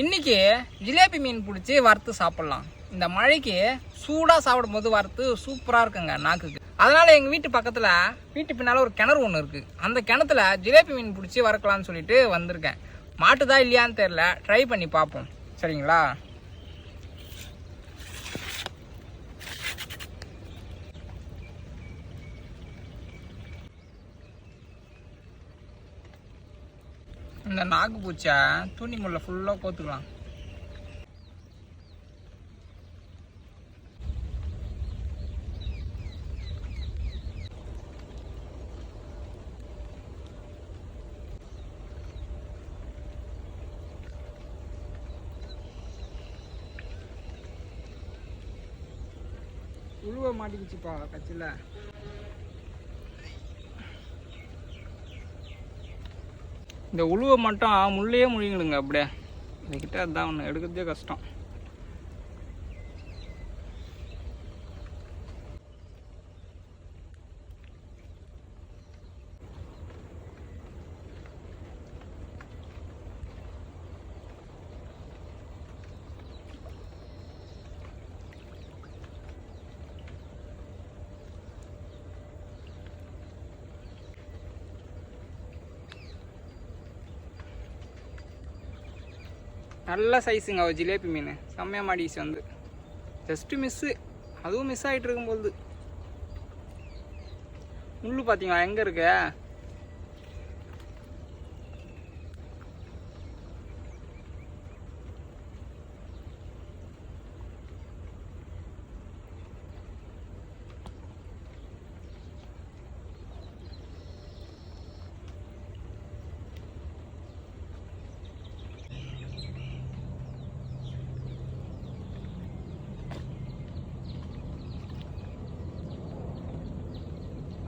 இன்னைக்கு ஜிலேபி மீன் பிடிச்சி வறுத்து சாப்பிட்லாம். இந்த மழைக்கு சூடாக சாப்பிடும்போது வறுத்து சூப்பராக இருக்குங்க நாக்குக்கு. அதனால் எங்கள் வீட்டு பக்கத்தில் வீட்டு பின்னால் ஒரு கிணறு ஒன்று இருக்குது அந்த கிணத்துல ஜிலேபி மீன் பிடிச்சி வறுக்கலாம்னு சொல்லிட்டு வந்திருக்கேன். மாட்டுதா இல்லையான்னு தெரில ட்ரை பண்ணி பார்ப்போம். சரிங்களா? இந்த நாக்கு பூச்சா துணி முள்ள ஃபுல்லாக கோத்துக்கலாம். உழுவ மாட்டிக்கிச்சுப்பா கட்சியில் இந்த உழுவை மட்டும் முள்ளையே முழுங்கிடுங்க அப்படியே. இதுக்கிட்ட அதான் ஒன்று எடுக்கிறதே கஷ்டம். நல்ல சைஸுங்க அவள் ஜிலேபி மீன். செம்மையாக மாடிச்சு வந்து. ஜஸ்ட்டு மிஸ்ஸு அதுவும் மிஸ் ஆகிட்டு இருக்கும்போது. முள்ளு பார்த்தீங்களா எங்கே இருக்கு?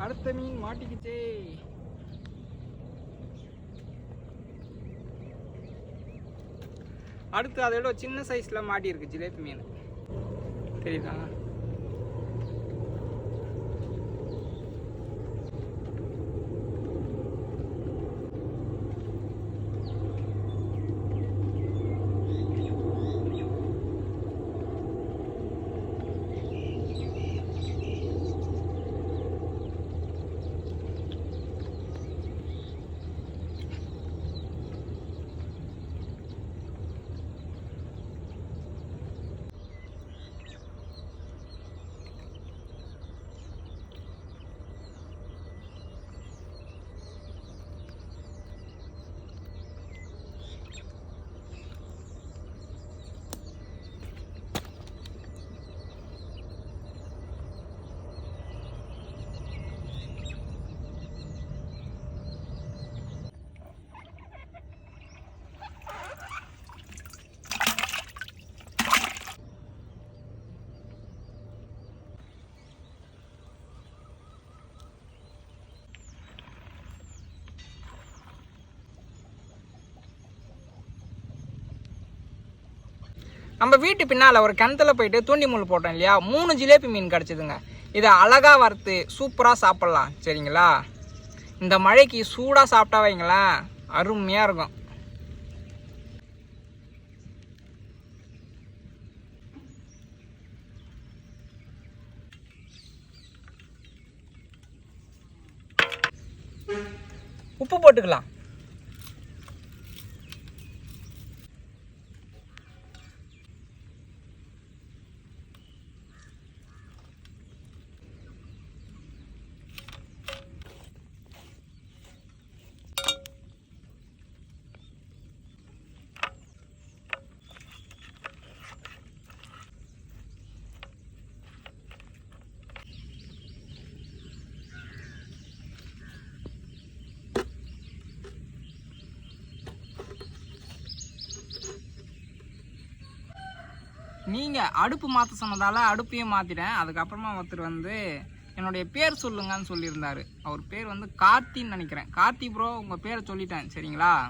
அடுத்த மீன் மாட்டிக்கிச்சே. அடுத்து அதோட சின்ன சைஸில் மாட்டியிருக்கு ஜிலேபி மீன். தெரியுதா? நம்ம வீட்டு பின்னால் ஒரு கிணத்துல போயிட்டு தூண்டி முள் போட்டோம் இல்லையா? மூணு ஜிலேபி மீன் கிடச்சிதுங்க. இதை அழகாக வறுத்து சூப்பராக சாப்பிட்லாம். சரிங்களா? இந்த மழைக்கு சூடாக சாப்பிட்டா வைங்களேன் அருமையாக இருக்கும். உப்பு போட்டுக்கலாம். நீங்கள் அடுப்பு மாற்ற சொன்னதால் அடுப்பையும் மாற்றிட்டேன் அதுக்கப்புறமா ஒருத்தர் வந்து என்னுடைய பேர் சொல்லுங்கன்னு சொல்லியிருந்தார். அவர் பேர் வந்து கார்த்தின்னு நினைக்கிறேன். கார்த்தி ப்ரோ உங்கள் பேரை சொல்லிட்டேன். சரிங்களா?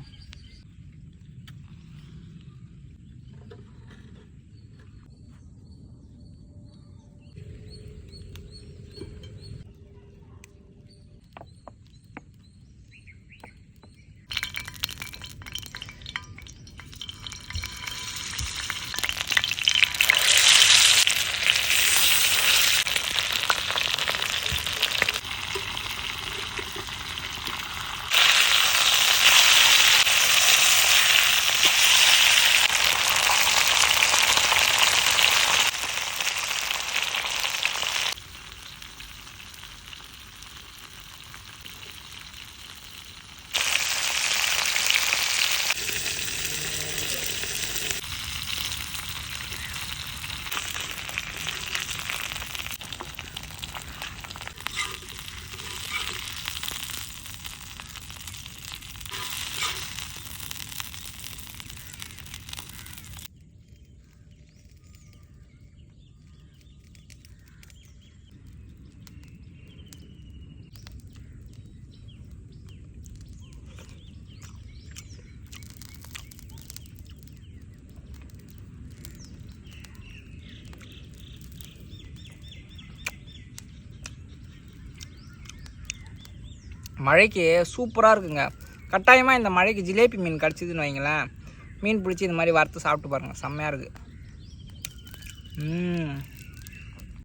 மழைக்கு சூப்பராக இருக்குங்க. கட்டாயமாக இந்த மழைக்கு ஜிலேபி மீன் கிடச்சிதுன்னு வைங்களேன். மீன் பிடிச்சி இந்த மாதிரி வறுத்து சாப்பிட்டு பாருங்கள் செம்மையாக இருக்குது ம்